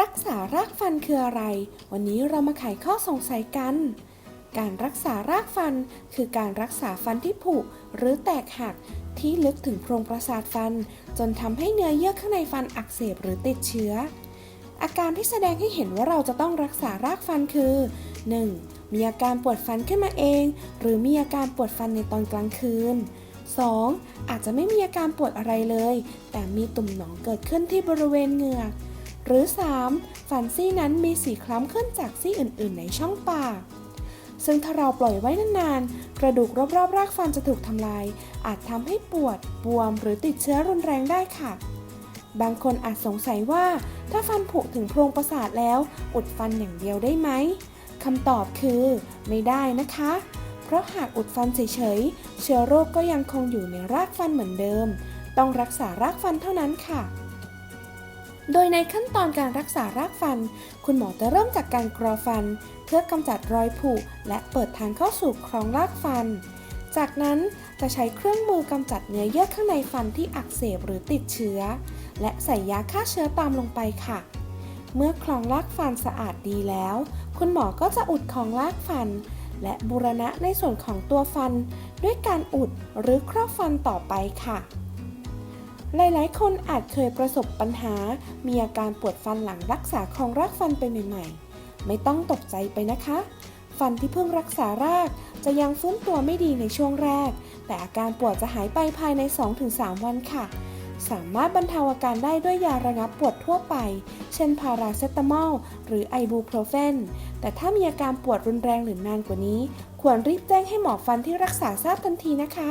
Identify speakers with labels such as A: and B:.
A: รักษารากฟันคืออะไร วันนี้เรามาไขข้อสงสัยกัน การรักษารากฟันคือการรักษาฟันที่ผุหรือแตกหักที่ลึกถึงโพรงประสาทฟัน จนทำให้เนื้อเยื่อข้างในฟันอักเสบหรือติดเชื้อ อาการที่แสดงให้เห็นว่าเราจะต้องรักษารากฟันคือ 1. มีอาการปวดฟันขึ้นมาเอง หรือมีอาการปวดฟันในตอนกลางคืน 2. อาจจะไม่มีอาการปวดอะไรเลย แต่มีตุ่มหนองเกิดขึ้นที่บริเวณเหงือก หรือ 3. ฟันซี่นั้นมีสีคล้ำขึ้นจากซี่อื่น ๆ ในช่องปาก ซึ่งถ้าเราปล่อยไว้นาน ๆ กระดูกรอบ ๆ รากฟันจะถูกทำลาย อาจทำให้ปวด บวม หรือติดเชื้อรุนแรงได้ค่ะ บางคนอาจสงสัยว่า ถ้าฟันผุถึงโพรงประสาทแล้ว อุดฟันอย่างเดียวได้ไหมคำตอบคือ ไม่ได้นะคะ เพราะหากอุดฟันเฉย ๆ เชื้อโรคก็ยังคงอยู่ในรากฟันเหมือนเดิม ต้องรักษารากฟันเท่านั้นค่ะ โดยในขั้นตอนการรักษารากฟัน คุณหมอจะเริ่มจากการกรอฟัน เพื่อกำจัดรอยผุและเปิดทางเข้าสู่ครองรากฟัน จากนั้นจะใช้เครื่องมือกำจัดเนื้อเยื่อข้างในฟันที่อักเสบหรือติดเชื้อ และใส่ยาฆ่าเชื้อตามลงไปค่ะ เมื่อคลองรากฟันสะอาดดีแล้ว คุณหมอก็จะอุดคลองรากฟัน และบูรณะในส่วนของตัวฟัน ด้วยการอุดหรือครอบฟันต่อไปค่ะ หลาย ๆ คนอาจเคยประสบปัญหา มีอาการปวดฟันหลังรักษาคลองรากฟันไปใหม่ ๆ ไม่ต้องตกใจไปนะคะ ฟันที่เพิ่งรักษารากจะยังฟื้นตัวไม่ดีในช่วงแรก แต่อาการปวดจะหายไปภายใน 2-3 วันค่ะ สามารถบรรเทาอาการได้ด้วยยาระงับปวดทั่วไป เช่นพาราเซตามอลหรือไอบูโพรเฟน แต่ถ้ามีอาการปวดรุนแรงหรือนานกว่านี้ ควรรีบแจ้งให้หมอฟันที่รักษาทราบทันทีนะคะ